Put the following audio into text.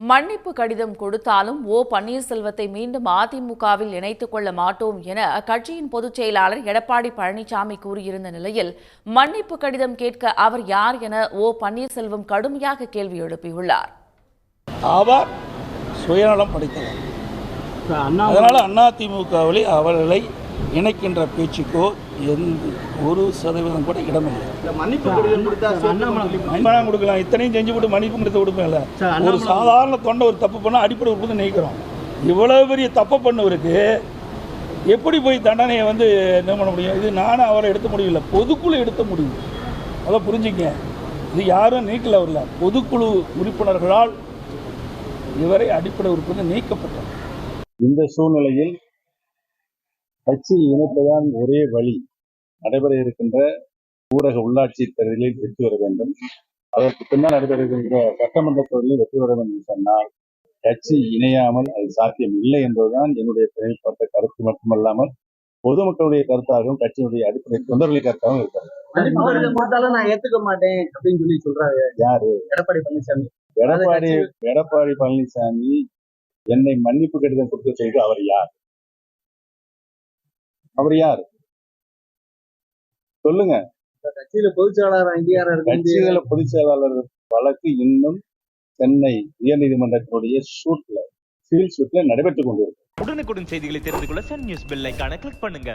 மன்னிப்பு கடிதம் கொடுத்தாலும் ஓ பன்னீர்செல்வத்தை மீண்டும் அதிமுகவில் இணைத்துக் கொள்ள மாட்டோம் என அக்கட்சியின் பொதுச் செயலாளர் எடப்பாடி பழனிசாமி கூறியிருந்த நிலையில் மன்னிப்பு கடிதம் கேட்க அவர் யார் என ஓ பன்னீர்செல்வம் கடுமையாக கேள்வி எழுப்பியுள்ளார். அவர் சுயநலம் படைத்தவர். அதனால் அதிமுகவில் அவர்களை இணைக்கின்ற பேச்சுக்கோ எந்த ஒரு சதவீதம் கூட இடமில்லை. மன்னிப்பு கொடுக்கலாம். இத்தனையும் செஞ்சு போட்டு மன்னிப்பு கொடுத்து கொடுப்பேன்ல. ஒரு சாதாரண தொண்டை ஒரு தப்பு பண்ணால் அடிப்படை உறுப்பு நீக்கிறோம். இவ்வளவு பெரிய தப்பை பண்ணவருக்கு எப்படி போய் தண்டனையை வந்து என்ன பண்ண முடியும்? இது நானும் அவரை எடுத்த முடியல பொதுக்குழு எடுத்த முடியும் அதை புரிஞ்சுங்க. இது யாரும் நீக்கல வரல பொதுக்குழு உறுப்பினர்களால் இவரை அடிப்படை உறுப்பினர் நீக்கப்பட்டார் இந்த சூழ்நிலையில் கட்சி இணைப்பதான் ஒரே வழி நடைபெற இருக்கின்ற ஊரக உள்ளாட்சி தேர்தலில் வெற்றி பெற வேண்டும். அதற்கு பின்னால் நடைபெற இருக்கின்ற சட்டமன்ற தேர்தலில் வெற்றி பெற வேண்டும் சொன்னால் கட்சி இணையாமல் அது சாத்தியம் இல்லை என்பதுதான் என்னுடைய தனிப்பட்ட கருத்து மட்டுமல்லாமல் பொதுமக்களுடைய கருத்தாகவும் கட்சியினுடைய அடிப்படை தொண்டர்களுடைய கருத்தாகவும் இருக்கிறது நான் ஏத்துக்க மாட்டேன் அப்படின்னு சொல்லி சொல்றாரு யாரு? எடப்பாடி பழனிசாமி. எடப்பாடி எடப்பாடி பழனிசாமி என்னை மன்னிப்பு கடிதம் கொடுக்க செய்து அவர் யார்? அவர் யார்? சொல்லுங்க. கட்சியில பொதுச் செயலாளர் அங்கீகாரம் கட்சிகள பொதுச் செயலாளர் வழக்கு இன்னும் சென்னை உயர்நீதிமன்றத்தினுடைய ஷூட்ல சிவில் ஷூட்ல நடைபெற்றுக் கொண்டிருக்கு. உடனுக்குடன் செய்திகளை தெரிந்து கொள்ள சன் நியூஸ் பெல் ஐகானை கிளிக் பண்ணுங்க.